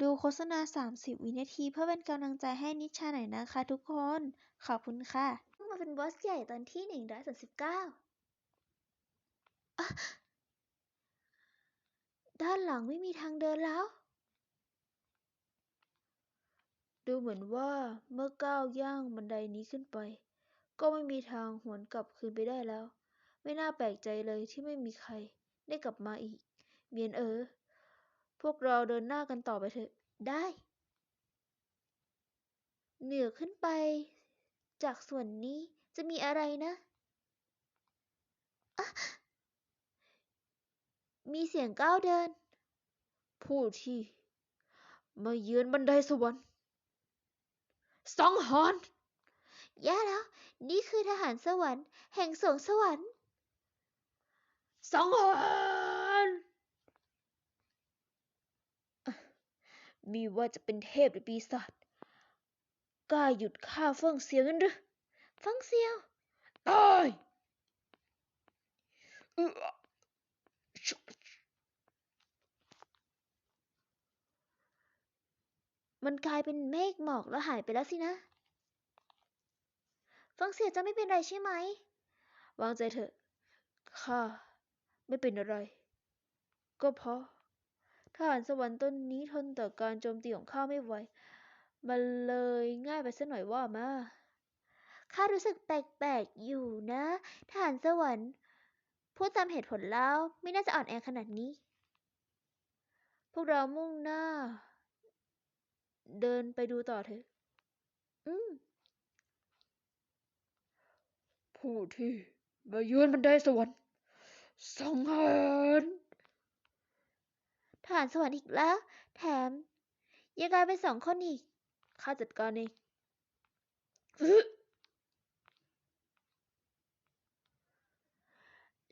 ดูโฆษณา30วินาทีเพื่อเป็นกำลังใจให้นิชาหน่อยนะคะทุกคน ขอบคุณค่ะเพิ่งมาเป็นบอสใหญ่ตอนที่139อะด้านหลังไม่มีทางเดินแล้ว ดูเหมือนว่าเมื่อก้าวย่างบันไดนี้ขึ้นไป ก็ไม่มีทางหวนกลับคืนไปได้แล้ว ไม่น่าแปลกใจเลยที่ไม่มีใครได้กลับมาอีกเมียนเอ๋อ พวกเราเดินหน้ากันต่อไปเถอะ ได้ เหนือขึ้นไป จากส่วนนี้จะมีอะไรนะะมีเสียงก้าวเดิน ผู้ที่มาเยือนบันไดสวรรค์สังหารแย่แล้ว นี่คือทหารสวรรค์ แห่งสวงสวรรค์สังหาร มีว่าจะเป็นเทพหรือปีศาจกล้าหยุดฆ่าเฟิ่งเสียงกันหรือฟังเสียวตายเอื้อชุบมันกลายเป็นเมฆหมอกแล้วหายไปแล้วสินะฟังเสียจะไม่เป็นไรใช่ไหม วางใจเถอะ ข้า ไม่เป็นอะไร ก็เพราะ ทหารสวรรค์ต้นนี้ทนต่อการโจมตีของข้าไม่ไหว มันเลยง่ายไปสักหน่อยว่ามาข้ารู้สึกแปลกๆอยู่นะทหารสวรรค์ พูดตามเหตุผลแล้วไม่น่าจะอ่อนแอขนาดนี้ พวกเรามุ่งหน้า เดินไปดูต่อเถอะ อืม ผู้ที่มาเยือนบันไดสวรรค์สังหาร หารสวรรค์อีกแล้ว แถม ยังกลายเป็นสองคนอีก ข้าจัดการเอง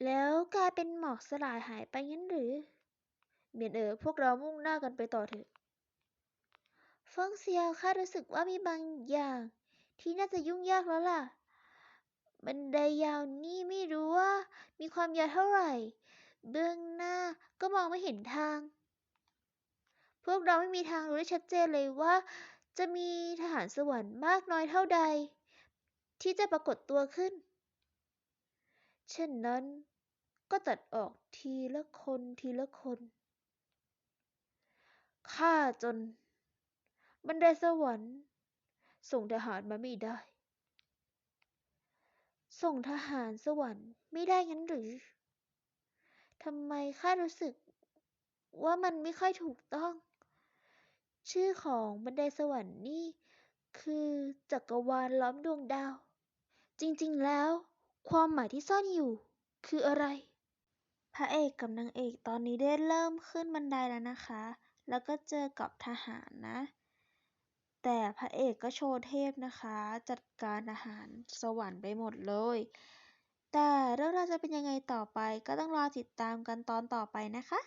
แล้วกลายเป็นหมอกสลายหายไปงั้นหรือ เมียนเอ๋อพวกเรามุ่งหน้ากันไปต่อเถอะฟงเซียวข้ารู้สึกว่ามีบางอย่าง ที่น่าจะยุ่งยากแล้วล่ะ บันไดยาวนี่ไม่รู้ว่า มีความยาวเท่าไหร่ เบื้องหน้าก็มองไม่เห็นทาง วกเราไม่มีทางรู้ได้ชัดเจนเลยว่า จะมีทหารสวรรค์มากน้อยเท่าใด ที่จะปรากฏตัวขึ้น เช่นนั้นก็ตัดออกทีละคนทีละคนข้าจนบันไดสวรรค์ ส่งทหารมาไม่ได้ ส่งทหารสวรรค์ไม่ได้งั้นหรือทำไมข้ารู้สึกว่ามันไม่ค่อยถูกต้อง ชื่อของบันไดสวรรค์นี่ คือจักรวาลล้อมดวงดาว จริงๆแล้ว ความหมายที่ซ่อนอยู่ คืออะไร พระเอกกับนางเอกตอนนี้ได้เริ่มขึ้นบันไดแล้วนะคะ แล้วก็เจอกับทหารนะ แต่พระเอกก็โชว์เทพนะคะ จัดการทหารสวรรค์ไปหมดเลย แต่เรื่องราวจะเป็นยังไงต่อไปก็ต้องรอติดตามกันตอนต่อไปนะคะ